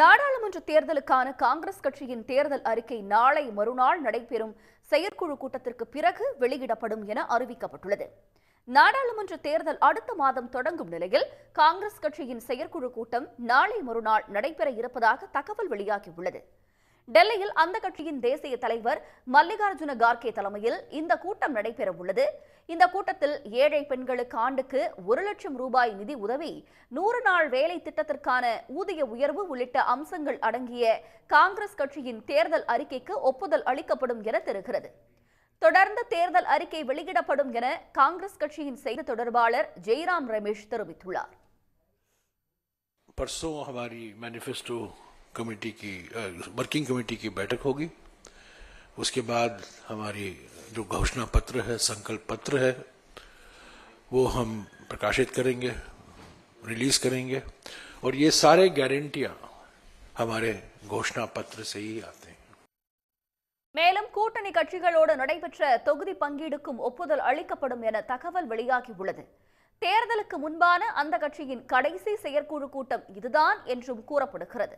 நாடாளுமன்ற தேர்தலுக்கான காங்கிரஸ் கட்சியின் தேர்தல் அறிக்கை நாளை மறுநாள் நடைபெறும் செயற்குழு கூட்டத்திற்கு பிறகு வெளியிடப்படும் என அறிவிக்கப்பட்டுள்ளது. நாடாளுமன்ற தேர்தல் அடுத்த மாதம் தொடங்கும் நிலையில் காங்கிரஸ் கட்சியின் செயற்குழு கூட்டம் நாளை மறுநாள் நடைபெற இருப்பதாக தகவல் வெளியாகியுள்ளது. டெல்லியில் அந்த கட்சியின் தேசிய தலைவர் மல்லிகார்ஜுன கார்கே தலைமையில் இந்த கூட்டம் நடைபெற உள்ளது இந்த கூட்டத்தில் ஏழை பெண்களுக்கு ஆண்டுக்கு ஒரு லட்சம் ரூபாய் நிதி உதவி நூறு நாள் வேலை திட்டத்திற்கான ஊதிய உயர்வு உள்ளிட்ட அம்சங்கள் அடங்கிய காங்கிரஸ் கட்சியின் தேர்தல் அறிக்கைக்கு ஒப்புதல் அளிக்கப்படும் என தெரிகிறது. தொடர்ந்து தேர்தல் அறிக்கை வெளியிடப்படும் என காங்கிரஸ் கட்சியின் செய்தி தொடர்பாளர் ஜெய்ராம் ரமேஷ் தெரிவித்துள்ளார். कमेटी की वर्किंग कमेटी की बैठक होगी उसके बाद हमारी जो घोषणा पत्र है संकल्प पत्र है वो हम प्रकाशित करेंगे रिलीज करेंगे और ये सारे गारंटियां हमारे घोषणा पत्र से ही आते हैं மேலும் கூட்டணி கட்சிகளோடு நடைபெற்ற தொகுதி பங்கீடுக்கும் ஒப்புதல் அளிக்கப்படும் என தகவல் வெளியாகியுள்ளது தேர்தலுக்கு முன்பான அந்த கட்சியின் கடைசி செயற்குழு கூட்டம் இதுதான் என்றும் கூறப்படுகிறது